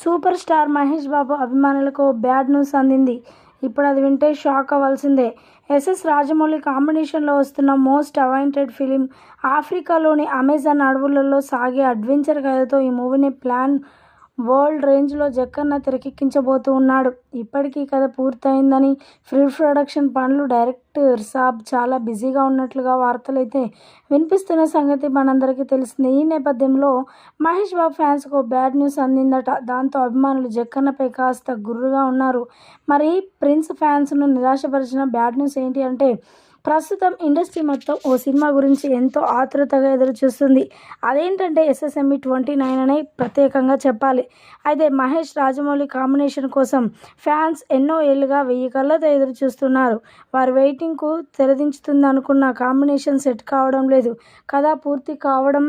Super star Mahesh Babu అభిమానులకు bad news అందింది. ఇప్పుడు అది వింటే షాక్ అవ్వాల్సిందే. ఎస్ఎస్ రాజమౌళి కాంబినేషన్లో వస్తున్న మోస్ట్ అవాయింటెడ్ ఫిలిం ఆఫ్రికాలోని అమెజాన్ అడవులలో సాగే అడ్వెంచర్ కథతో ఈ మూవీని ప్లాన్ వరల్డ్ రేంజ్లో జక్కన్న తెరకెక్కించబోతూ ఉన్నాడు. ఇప్పటికీ కథ పూర్తయిందని ప్రీ ప్రొడక్షన్ పనులు డైరెక్టర్ సాబ్ చాలా బిజీగా ఉన్నట్లుగా వార్తలైతే వినిపిస్తున్న సంగతి మనందరికీ తెలిసింది. ఈ నేపథ్యంలో మహేష్ బాబు ఫ్యాన్స్కు బ్యాడ్ న్యూస్ అందిందట. దాంతో అభిమానులు జక్కన్నపై కాస్త గుర్రుగా ఉన్నారు. మరి ప్రిన్స్ ఫ్యాన్స్ను నిరాశపరిచిన బ్యాడ్ న్యూస్ ఏంటి అంటే ప్రస్తుతం ఇండస్ట్రీ మొత్తం ఓ సినిమా గురించి ఎంతో ఆతృతగా ఎదురు చూస్తుంది అదేంటంటే ఎస్ఎస్ఎంఈ ట్వంటీ నైన్ అనే ప్రత్యేకంగా చెప్పాలి. అయితే మహేష్ రాజమౌళి కాంబినేషన్ కోసం ఫ్యాన్స్ ఎన్నో ఏళ్ళుగా వెయ్యి కళ్ళతో ఎదురు చూస్తున్నారు వారి వెయిటింగ్కు తెరదించుతుంది అనుకున్న కాంబినేషన్ సెట్ కావడం లేదు. కథ పూర్తి కావడం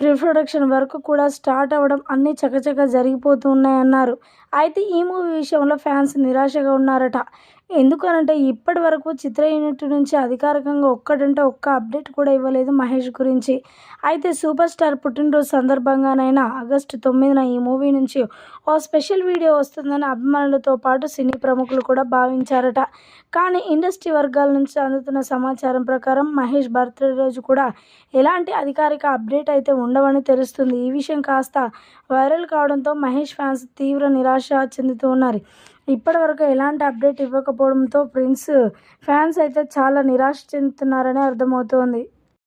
ప్రీ ప్రొడక్షన్ వర్క్ కూడా స్టార్ట్ అవ్వడం అన్నీ చకచక జరిగిపోతూ ఉన్నాయన్నారు. అయితే ఈ మూవీ విషయంలో ఫ్యాన్స్ నిరాశగా ఉన్నారట. ఎందుకనంటే ఇప్పటి వరకు చిత్ర యూనిట్ నుంచి అధికారికంగా ఒక్కటంటే ఒక్క అప్డేట్ కూడా ఇవ్వలేదు మహేష్ గురించి. అయితే సూపర్ స్టార్ పుట్టినరోజు సందర్భంగానైనా ఆగస్టు తొమ్మిదిన ఈ మూవీ నుంచి ఓ స్పెషల్ వీడియో వస్తుందని అభిమానులతో పాటు సినీ ప్రముఖులు కూడా భావించారట. కానీ ఇండస్ట్రీ వర్గాల నుంచి అందుతున్న సమాచారం ప్రకారం మహేష్ బర్త్డే రోజు కూడా ఎలాంటి అధికారిక అప్డేట్ అయితే ఉండవని తెలుస్తుంది. ఈ విషయం కాస్త వైరల్ కావడంతో మహేష్ ఫ్యాన్స్ తీవ్ర నిరాశ చెందుతూ ఉన్నారు. ఇప్పటివరకు ఎలాంటి అప్డేట్ ఇవ్వకపోవడంతో ప్రిన్స్ ఫ్యాన్స్ అయితే చాలా నిరాశ చెందుతున్నారని అర్థమవుతోంది.